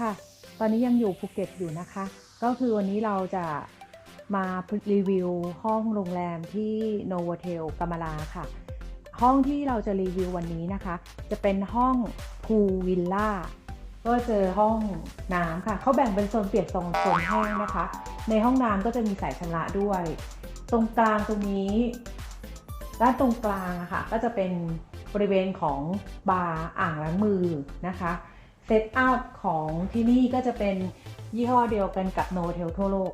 ค่ะ ตอนนี้ยังอยู่ภูเก็ตอยู่นะคะ ก็คือวันนี้เราจะมารีวิวห้องโรงแรมที่โนวเทลกามาลาค่ะ ห้องที่เราจะรีวิววันนี้นะคะ จะเป็นห้องพูวิลล่าก็เจอห้องน้ำค่ะ เขาแบ่งเป็นโซนเปียกโซนโซนแห้งนะคะ ในห้องน้ำก็จะมีสายชำระด้วย ตรงกลางตรงนี้ ด้านตรงกลางอะค่ะ ก็จะเป็นบริเวณของบาร์อ่างล้างมือนะคะ เซตอัพของที่นี่ก็จะเป็นยี่ห้อเดียวกันกับโนเทลทั่วโลก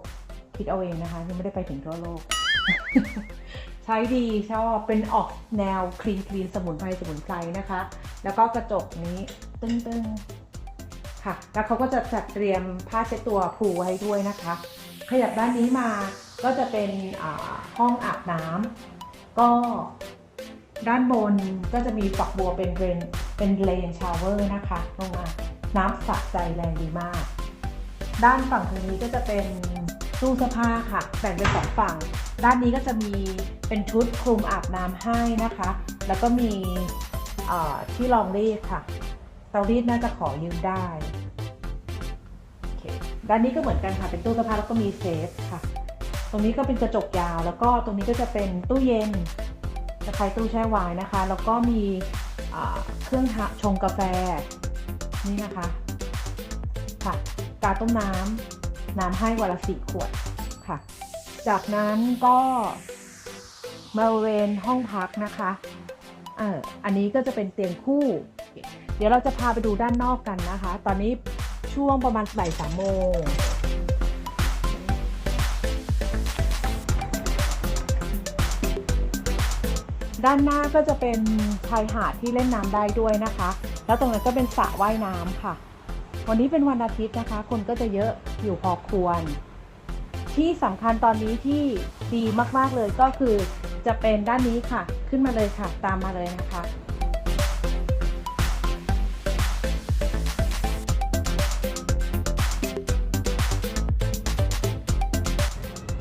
คิดเอาเองนะคะยังไม่ได้ไปถึงทั่วโลก ใช้ดีชอบเป็นออกแนวคลีนคลีนสมุนไพรสมุนไพรนะคะ แล้วก็กระจกนี้ตึ้งๆค่ะ แล้วเขาก็จะจัดเตรียมผ้าเช็ดตัวผูให้ด้วยนะคะ ขยับด้านนี้มาก็จะเป็นห้องอาบน้ำก็ด้านบนก็จะมีฝักบัวเป็นเรนเป็นเลนชาวเวอร์นะคะลงมา น้ำสะใจแรงดีมาก ด้านฝั่งทางนี้ก็จะเป็นตู้เสื้อผ้าค่ะแบ่งเป็นสองฝั่ง ด้านนี้ก็จะมีเป็นชุดคลุมอาบน้ำให้นะคะ แล้วก็มีที่รองรีดค่ะเตารีดน่าจะขอยืมได้ด้านนี้ก็เหมือนกันค่ะ เป็นตู้เสื้อผ้าแล้วก็มีเซฟค่ะ ตรงนี้ก็เป็นกระจกยาว แล้วก็ตรงนี้ก็จะเป็นตู้เย็นจะคล้ตู้แช่ไวน์นะคะ แล้วก็มีเครื่องชงกาแฟ นี่นะคะค่ะกาต้มน้ำน้ำให้วันละสี่ขวดค่ะ จากนั้นก็บริเวณห้องพักนะคะเอออันนี้ก็จะเป็นเตียงคู่ เดี๋ยวเราจะพาไปดูด้านนอกกันนะคะ ตอนนี้ช่วงประมาณบ่ายสามโมงด้านหน้าก็จะเป็นชายหาดที่เล่นน้ำได้ด้วยนะคะ แล้วตรงนั้นก็เป็นสระว่ายน้ำค่ะ วันนี้เป็นวันอาทิตย์นะคะ คนก็จะเยอะอยู่พอควร ที่สำคัญตอนนี้ที่ดีมากๆเลยก็คือจะเป็นด้านนี้ค่ะ ขึ้นมาเลยค่ะ ตามมาเลยนะคะ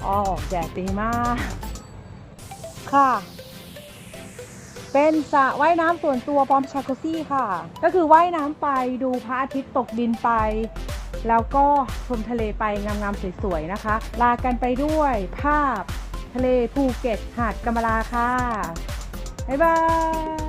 อ๋อแดดดีมาก ค่ะ เป็นสระว่ายน้ำส่วนตัวพร้อมชักโคซี่ค่ะ ก็คือว่ายน้ำไปดูพระอาทิตย์ตกดินไป แล้วก็ชมทะเลไปงามๆสวยๆนะคะ ลากันไปด้วยภาพทะเลภูเก็ตหาดกำมะลาค่ะ บ๊ายบาย